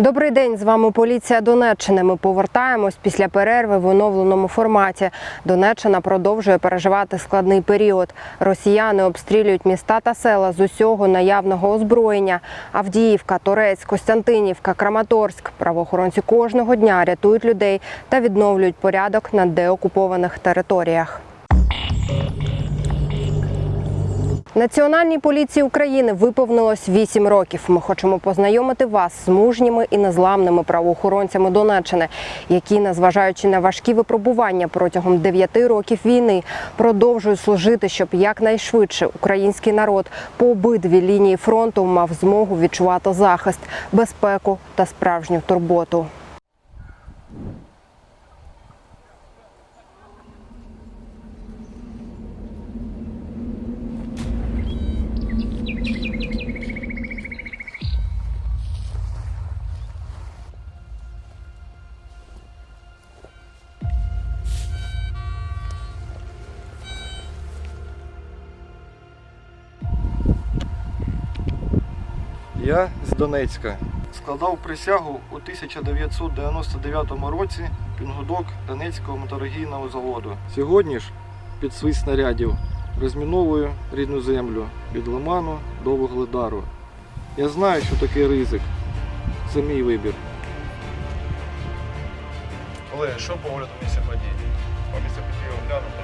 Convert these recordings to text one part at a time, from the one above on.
Добрий день, з вами поліція Донеччини. Ми повертаємось після перерви в оновленому форматі. Донеччина продовжує переживати складний період. Росіяни обстрілюють міста та села з усього наявного озброєння. Авдіївка, Торецьк, Костянтинівка, Краматорськ. Правоохоронці кожного дня рятують людей та відновлюють порядок на деокупованих територіях. Національній поліції України виповнилось 8 років. Ми хочемо познайомити вас з мужніми і незламними правоохоронцями Донеччини, які, незважаючи на важкі випробування протягом 9 років війни, продовжують служити, щоб якнайшвидше український народ по обидві лінії фронту мав змогу відчувати захист, безпеку та справжню турботу. Донецька. Складав присягу у 1999 році пінгудок Донецького металургійного заводу. Сьогодні ж під свист снарядів розміновую рідну землю від Лиману до Вугледару. Я знаю, що таке ризик. Це мій вибір. Олег, що по огляду місця подій? По місця прошу підтримати.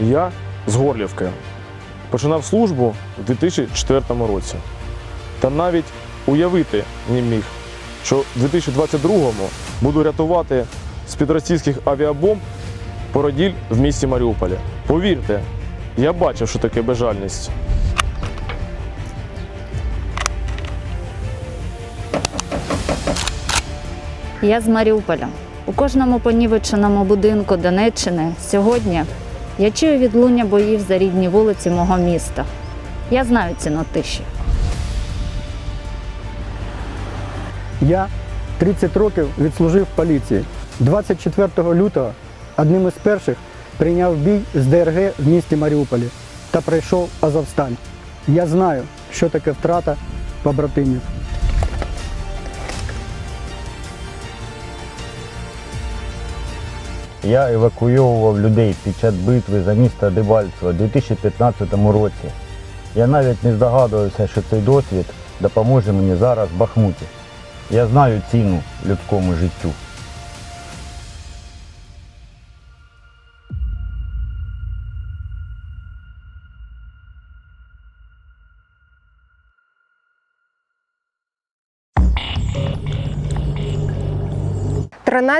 Я з Горлівки. Починав службу у 2004 році. Та навіть уявити не міг, що в 2022-му буду рятувати з-під російських авіабомб породіль в місті Маріуполі. Повірте, я бачив, що таке безжальність. Я з Маріуполя. У кожному понівеченому будинку Донеччини сьогодні я чую відлуння боїв за рідні вулиці мого міста. Я знаю ціну тиші. Я 30 років відслужив в поліції. 24 лютого одним із перших прийняв бій з ДРГ в місті Маріуполі та пройшов Азовсталь. Я знаю, що таке втрата побратимів. Я евакуйовував людей під час битви за місто Дебальцево у 2015 році. Я навіть не здогадувався, що цей досвід допоможе мені зараз в Бахмуті. Я знаю ціну людському життю. –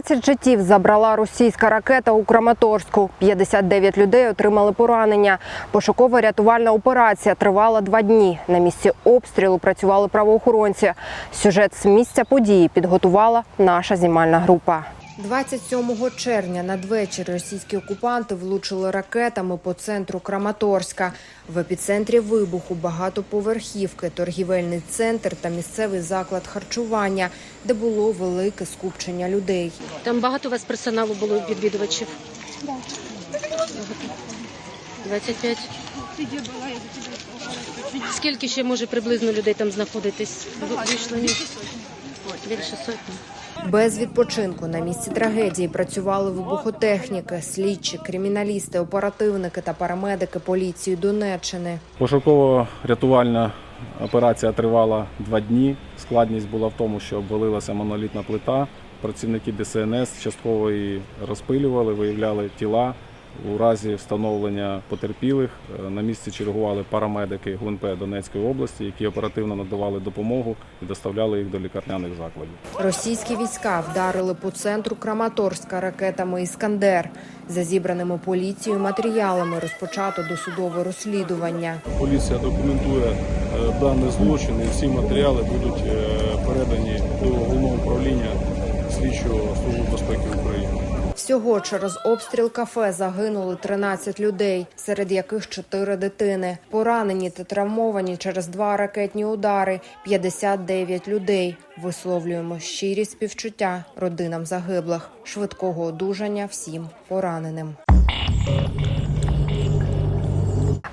13 життів забрала російська ракета у Краматорську. 59 людей отримали поранення. Пошуково-рятувальна операція тривала два дні. На місці обстрілу працювали правоохоронці. Сюжет з місця події підготувала наша знімальна група. 27 червня надвечір російські окупанти влучили ракетами по центру Краматорська. В епіцентрі вибуху багатоповерхівки, торгівельний центр та місцевий заклад харчування, де було велике скупчення людей. Там багато у вас персоналу було відвідувачів? Так. 25. Скільки ще може приблизно людей там знаходитись? Ви- Вийшло? Більше сотні. Без відпочинку на місці трагедії працювали вибухотехніки, слідчі, криміналісти, оперативники та парамедики поліції Донеччини. Пошуково-рятувальна операція тривала два дні. Складність була в тому, що обвалилася монолітна плита. Працівники ДСНС частково її розпилювали, виявляли тіла. У разі встановлення потерпілих е, на місці чергували парамедики ГУНП Донецької області, які оперативно надавали допомогу і доставляли їх до лікарняних закладів. Російські війська вдарили по центру Краматорська ракетами Іскандер. За зібраними поліцією матеріалами розпочато досудове розслідування. Поліція документує е, даний злочин і всі матеріали будуть е, передані до головного управління слідчого служби безпеки України. Всього через обстріл кафе загинули 13 людей, серед яких 4 дитини. Поранені та травмовані через два ракетні удари 59 людей. Висловлюємо щирі співчуття родинам загиблих, швидкого одужання всім пораненим.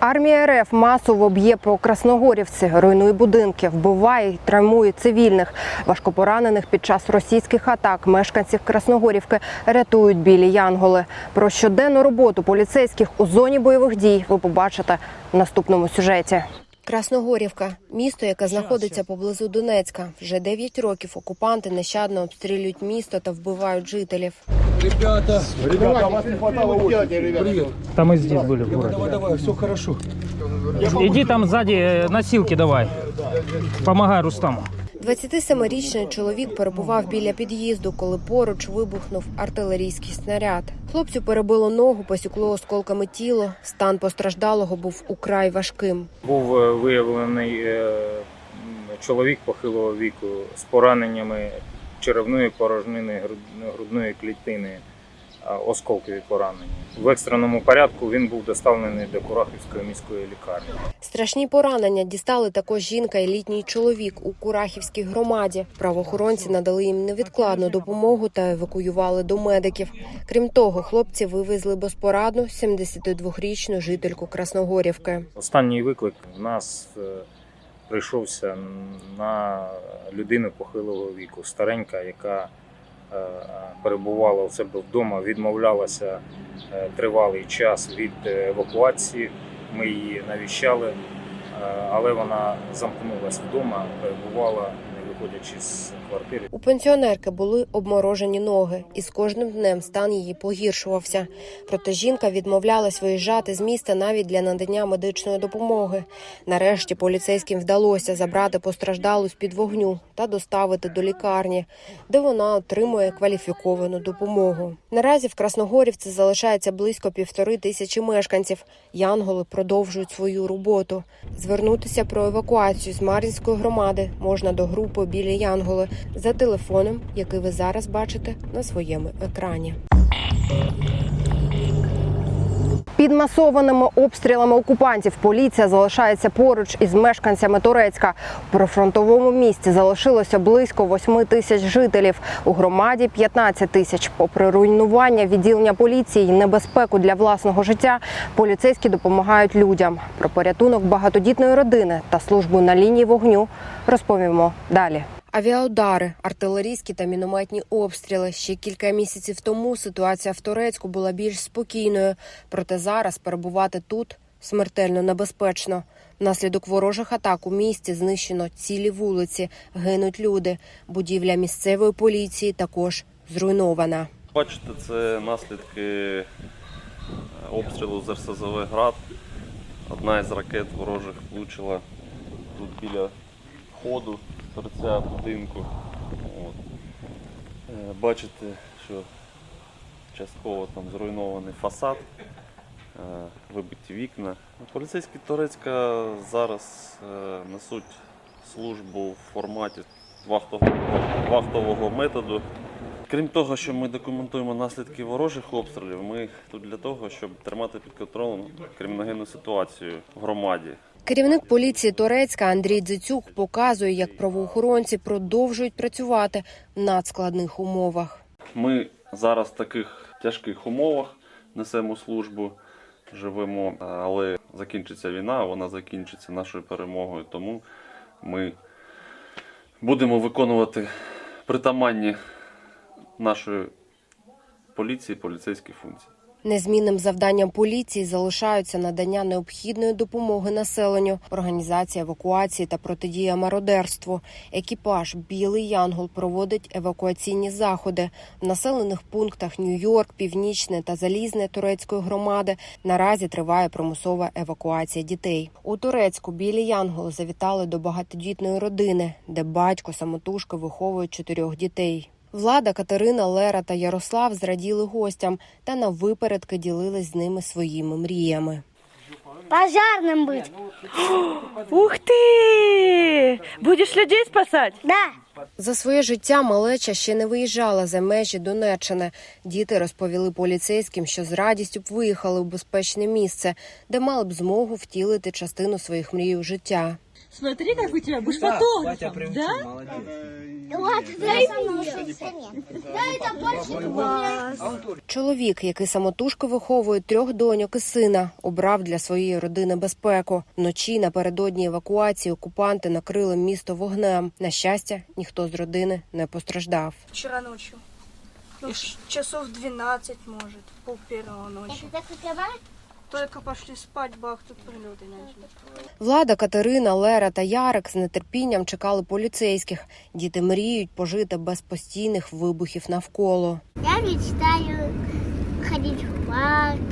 Армія РФ масово б'є по Красногорівці, руйнує будинки, вбиває і травмує цивільних. Важкопоранених під час російських атак мешканців Красногорівки рятують білі янголи. Про щоденну роботу поліцейських у зоні бойових дій ви побачите в наступному сюжеті. Красногорівка місто, яке знаходиться поблизу Донецька. Вже 9 років окупанти нещадно обстрілюють місто та вбивають жителів. Там мы здесь были в городе. Давай, давай, все хорошо. Иди там сзади э, носилки давай. Помогай Рустаму. 27-річний чоловік перебував біля під'їзду, коли поруч вибухнув артилерійський снаряд. Хлопцю перебило ногу, посікло осколками тіло. Стан постраждалого був украй важким. Був е, виявлений е, м, чоловік похилого віку з пораненнями черевної порожнини груд- грудної клітини, осколкові поранення. В екстреному порядку він був доставлений до Курахівської міської лікарні. Страшні поранення дістали також жінка і літній чоловік у Курахівській громаді. Правоохоронці надали їм невідкладну допомогу та евакуювали до медиків. Крім того, хлопці вивезли безпорадну 72-річну жительку Красногорівки. Останній виклик в нас е, прийшовся на людину похилого віку, старенька, яка е, перебувала у себе вдома, відмовлялася е, тривалий час від евакуації. Ми її навіщали, е, але вона замкнулася вдома, перебувала, не виходячи з квартири. У пенсіонерки були обморожені ноги, і з кожним днем стан її погіршувався. Проте жінка відмовлялась виїжджати з міста навіть для надання медичної допомоги. Нарешті поліцейським вдалося забрати постраждалу з під вогню та доставити до лікарні, де вона отримує кваліфіковану допомогу. Наразі в Красногорівці залишається близько півтори тисячі мешканців. Янголи продовжують свою роботу. Звернутися про евакуацію з Мар'їнської громади можна до групи Білі Янголи за телефоном, який ви зараз бачите на своєму екрані. Під масованими обстрілами окупантів поліція залишається поруч із мешканцями Турецька. У прифронтовому місті залишилося близько 8 тисяч жителів. У громаді 15 тисяч. Попри руйнування відділення поліції і небезпеку для власного життя, поліцейські допомагають людям. Про порятунок багатодітної родини та службу на лінії вогню розповімо далі. Авіаудари, артилерійські та мінометні обстріли. Ще кілька місяців тому ситуація в Турецьку була більш спокійною, проте зараз перебувати тут смертельно небезпечно. Внаслідок ворожих атак у місті знищено цілі вулиці, гинуть люди. Будівля місцевої поліції також зруйнована. Бачите, це наслідки е, обстрілу з РСЗВ «Град». Одна із ракет ворожих влучила тут біля входу торця будинку. От. Е, Бачите, що частково там зруйнований фасад, е, вибиті вікна. Поліцейські Турецька зараз е, несуть службу в форматі вахтового, вахтового методу. Крім того, що ми документуємо наслідки ворожих обстрілів, ми тут для того, щоб тримати під контролем криміногенну ситуацію в громаді. Керівник поліції Турецька Андрій Дзицюк показує, як правоохоронці продовжують працювати в надскладних умовах. Ми зараз в таких тяжких умовах несемо службу, живемо, але закінчиться війна, вона закінчиться нашою перемогою. Тому ми будемо виконувати притаманні нашої поліції, поліцейські функції. Незмінним завданням поліції залишаються надання необхідної допомоги населенню, організація евакуації та протидія мародерству. Екіпаж Білий Янгол проводить евакуаційні заходи в населених пунктах Нью-Йорк, Північне та Залізне турецької громади. Наразі триває примусова евакуація дітей. У Турецьку білі Янголи завітали до багатодітної родини, де батько самотужки виховує чотирьох дітей. Влада, Катерина, Лера та Ярослав зраділи гостям та на випередки ділились з ними своїми мріями. Пожарным быть. Ух ты! Будешь людей спасать? Да. За своє життя малеча ще не виїжджала за межі Донеччини. Діти розповіли поліцейським, що з радістю б виїхали в безпечне місце, де мали б змогу втілити частину своїх мрій у життя. Смотри, как у тебя будешь фотографом, да? Вот, дай Да, это больше класс. Чоловік, який самотужки виховує трьох доньок і сина, обрав для своєї родини безпеку. Вночі напередодні евакуації окупанти накрили місто вогнем. На щастя, ніхто з родини не постраждав. Вчера ночью. И ш- часов 12, может, пол первого ночи. Это так закрывает? Только пошли спать, бах, тут прилеты начали. Влада, Катерина, Лера та Ярик з нетерпінням чекали поліцейських. Діти мріють пожити без постійних вибухів навколо. Я мечтаю ходить в парк,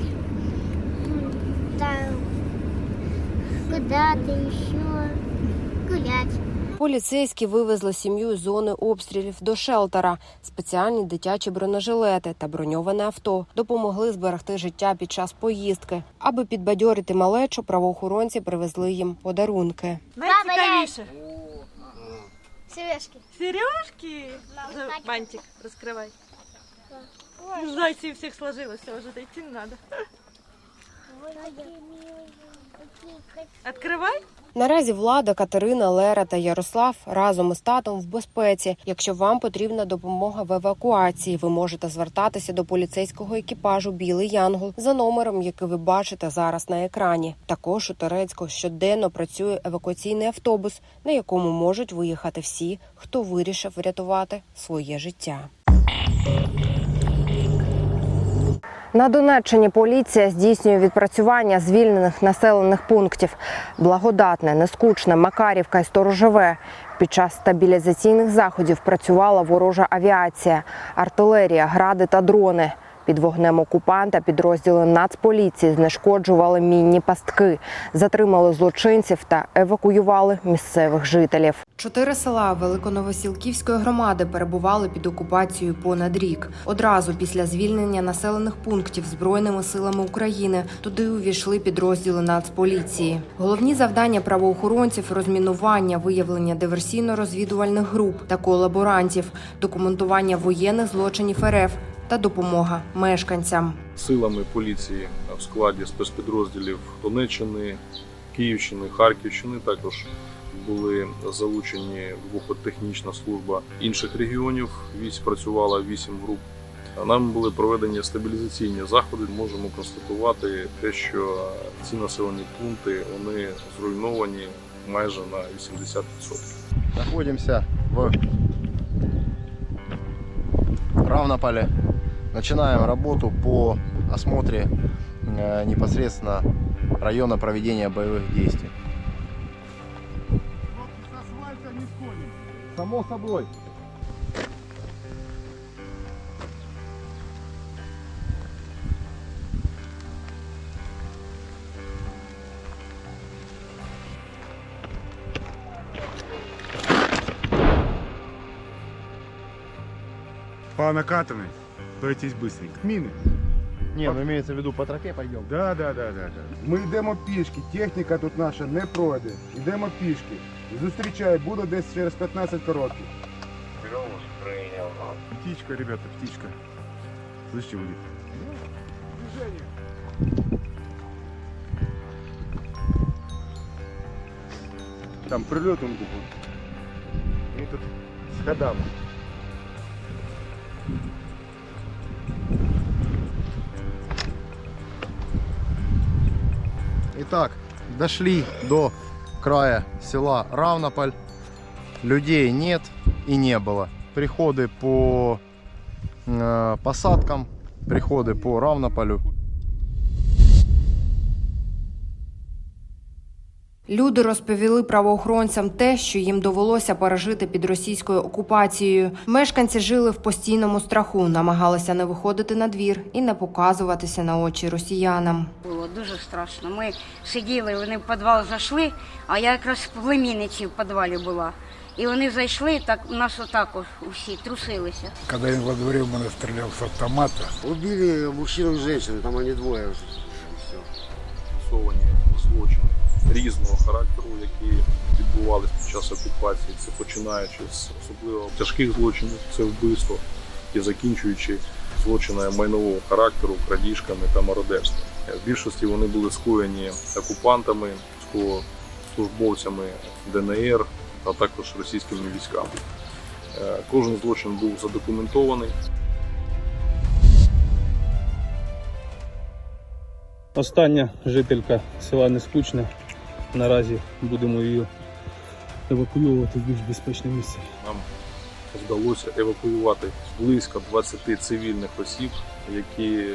там куда-то еще гулять. Поліцейські вивезли сім'ю з зони обстрілів до шелтера. Спеціальні дитячі бронежилети та броньоване авто допомогли зберегти життя під час поїздки. Аби підбадьорити малечу, правоохоронці привезли їм подарунки. Найцікавіше. Сережки. Сережки. Бантик, раскрывай. Зайцы у всех сложилось, все, уже дойти не надо. Открывай. Наразі влада, Катерина, Лера та Ярослав разом із татом в безпеці. Якщо вам потрібна допомога в евакуації, ви можете звертатися до поліцейського екіпажу Білий Янгол за номером, який ви бачите зараз на екрані. Також у Турецьку щоденно працює евакуаційний автобус, на якому можуть виїхати всі, хто вирішив врятувати своє життя. На Донеччині поліція здійснює відпрацювання звільнених населених пунктів Благодатне, Нескучне, Макарівка і Сторожеве. Під час стабілізаційних заходів працювала ворожа авіація, артилерія, гради та дрони. Під вогнем окупанта підрозділи Нацполіції знешкоджували мінні пастки, затримали злочинців та евакуювали місцевих жителів. Чотири села Великоновосілківської громади перебували під окупацією понад рік. Одразу після звільнення населених пунктів збройними силами України туди увійшли підрозділи Нацполіції. Головні завдання правоохоронців розмінування, виявлення диверсійно-розвідувальних груп та колаборантів, документування воєнних злочинів РФ та допомога мешканцям. Силами поліції в складі спецпідрозділів Донеччини, Київщини, Харківщини також були залучені вибухотехнічна служба інших регіонів. Вісь працювала вісім груп. Нам були проведені стабілізаційні заходи. Можемо констатувати те, що ці населені пункти вони зруйновані майже на 80%. Находимся в Равнополе. Начинаем работу по осмотре э, непосредственно района проведения боевых действий. Само собой. По накатанной, стоитесь быстренько. Мины. Не, ну имеется в виду по тропе пойдем. Да, да, да, да, да. Ми йдемо пішки, техніка тут наша не пройде. Йдемо пішки. Зустрічай, буду десь через 15 коротких. Птичка, ребята, птичка. Слышите, улит? Там прилет он купил. И тут с ходами. Итак, дошли до края села Равнополь. Людей нет и не было. Приходы по э, посадкам, приходы по Равнополю. Люди розповіли правоохоронцям те, що їм довелося пережити під російською окупацією. Мешканці жили в постійному страху, намагалися не виходити на двір і не показуватися на очі росіянам. Було дуже страшно. Ми сиділи, вони в підвал зайшли, а я якраз в племінниці в підвалі була. І вони зайшли, так у нас отак усі трусилися. Когда я во дворе у меня стрелял с автомата. Убили мужчину и женщину, там они двое. Фіксовані злочини різного характеру, які відбувалися під час окупації. Це починаючи з особливо тяжких злочинів, це вбивство, і закінчуючи злочинами майнового характеру, крадіжками та мародерством. В більшості вони були скоєні окупантами, службовцями ДНР, а також російськими військами. Е, Кожен злочин був задокументований. Остання жителька села Нескучне. Наразі будемо її евакуювати в більш безпечне місце. Нам вдалося евакуювати близько 20 цивільних осіб, які,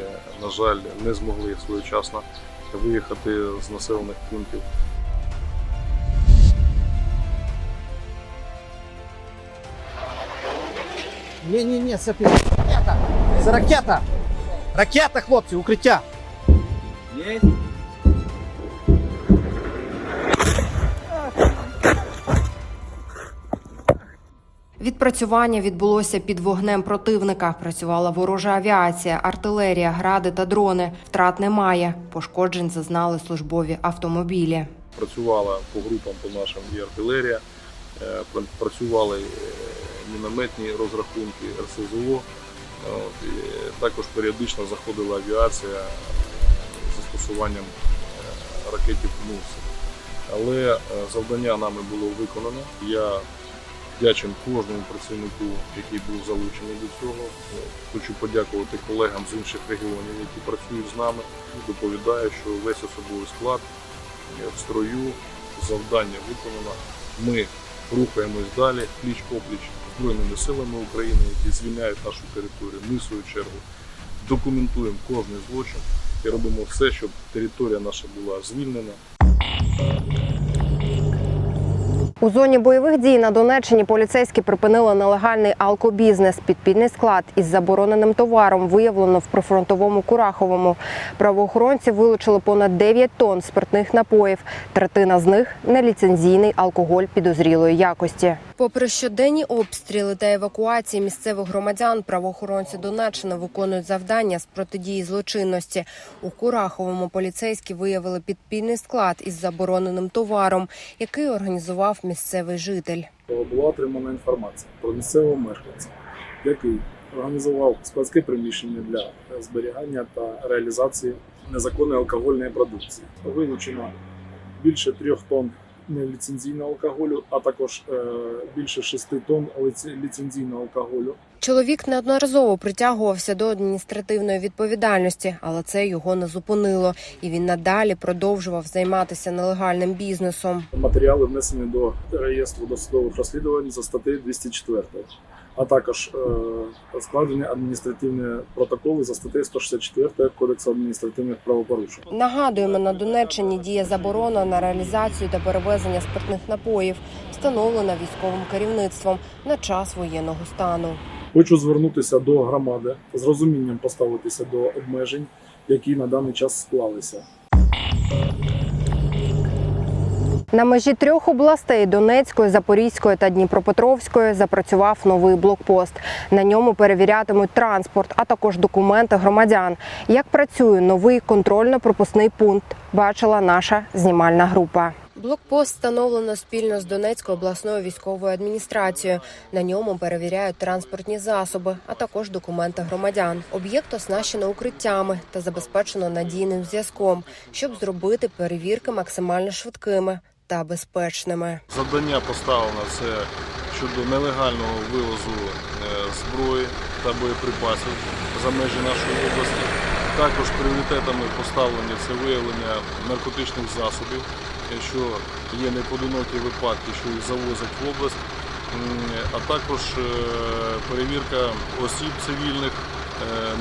на жаль, не змогли своєчасно виїхати з населених пунктів. Ні, ні, ні, це пі- ракета. Це ракета. Ракета, хлопці, укриття. Є. Відпрацювання відбулося під вогнем противника. Працювала ворожа авіація, артилерія, гради та дрони. Втрат немає. Пошкоджень зазнали службові автомобілі. Працювала по групам по нашим і артилерія, е, працювали е, мінометні розрахунки РСЗО. Також періодично заходила авіація з застосуванням е, ракетів МУС. Але е, завдання нами було виконано. Я вдячен кожному працівнику, який був залучений до цього. Е, Хочу подякувати колегам з інших регіонів, які працюють з нами. Доповідаю, що весь особовий склад в строю, завдання виконано. Ми рухаємось далі, пліч опліч Збройними силами України, які звільняють нашу територію. Ми, в свою чергу, документуємо кожний злочин і робимо все, щоб територія наша була звільнена. У зоні бойових дій на Донеччині поліцейські припинили нелегальний алкобізнес. Підпільний склад із забороненим товаром виявлено в прифронтовому Кураховому. Правоохоронці вилучили понад 9 тонн спиртних напоїв. Третина з них неліцензійний алкоголь підозрілої якості. Попри щоденні обстріли та евакуації місцевих громадян, правоохоронці Донеччини виконують завдання з протидії злочинності. У Кураховому поліцейські виявили підпільний склад із забороненим товаром, який організував місцевий житель. була отримана інформація про місцевого мешканця, який організував складське приміщення для зберігання та реалізації незаконної алкогольної продукції. Вилучено більше трьох тонн неліцензійного алкоголю, а також е, більше шести тонн ліцензійного алкоголю. Чоловік неодноразово притягувався до адміністративної відповідальності, але це його не зупинило, і він надалі продовжував займатися нелегальним бізнесом. Матеріали внесені до реєстру досудових розслідувань за статтею 204, а також е, складені адміністративні протоколи за статтею 164 Кодексу адміністративних правопорушень. Нагадуємо, на Донеччині діє заборона на реалізацію та перевезення спиртних напоїв, встановлена військовим керівництвом на час воєнного стану. Хочу звернутися до громади з розумінням поставитися до обмежень, які на даний час склалися. На межі трьох областей Донецької, Запорізької та Дніпропетровської запрацював новий блокпост. На ньому перевірятимуть транспорт, а також документи громадян. Як працює новий контрольно-пропускний пункт, бачила наша знімальна група. Блокпост встановлено спільно з Донецькою обласною військовою адміністрацією. На ньому перевіряють транспортні засоби, а також документи громадян. Об'єкт оснащено укриттями та забезпечено надійним зв'язком, щоб зробити перевірки максимально швидкими та безпечними. Завдання поставлено це щодо нелегального вивозу е, зброї та боєприпасів за межі нашої області. Також пріоритетами поставлені це виявлення наркотичних засобів, що є неподинокі випадки, що їх завозять в область, а також е, перевірка осіб цивільних,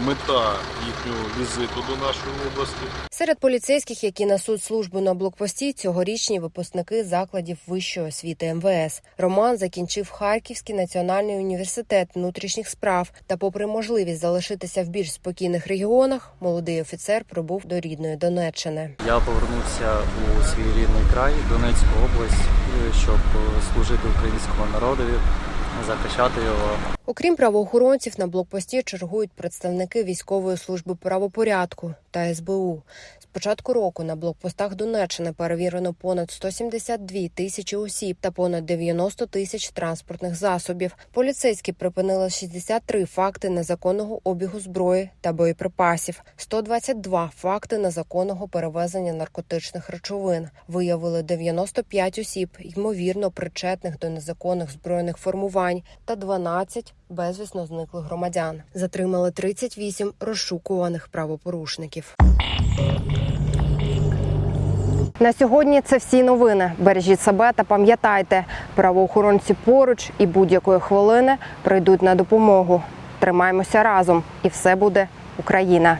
мета їхнього візиту до нашої області. Серед поліцейських, які несуть службу на блокпості, цьогорічні випускники закладів вищої освіти МВС. Роман закінчив Харківський національний університет внутрішніх справ. Та, попри можливість залишитися в більш спокійних регіонах, молодий офіцер прибув до рідної Донеччини. Я повернувся у свій рідний край, Донецьку область, е, щоб е, служити українському народові, захищати його. Окрім правоохоронців, на блокпості чергують представники військової служби правопорядку. та СБУ. Початку року на блокпостах Донеччини перевірено понад 172 тисячі осіб та понад 90 тисяч транспортних засобів. Поліцейські припинили 63 факти незаконного обігу зброї та боєприпасів, 122 факти незаконного перевезення наркотичних речовин. Виявили 95 осіб, ймовірно причетних до незаконних збройних формувань, та 12 безвісно зниклих громадян. Затримали 38 розшукуваних правопорушників. На сьогодні це всі новини. Бережіть себе та пам'ятайте, правоохоронці поруч і будь-якої хвилини прийдуть на допомогу. Тримаймося разом, і все буде Україна.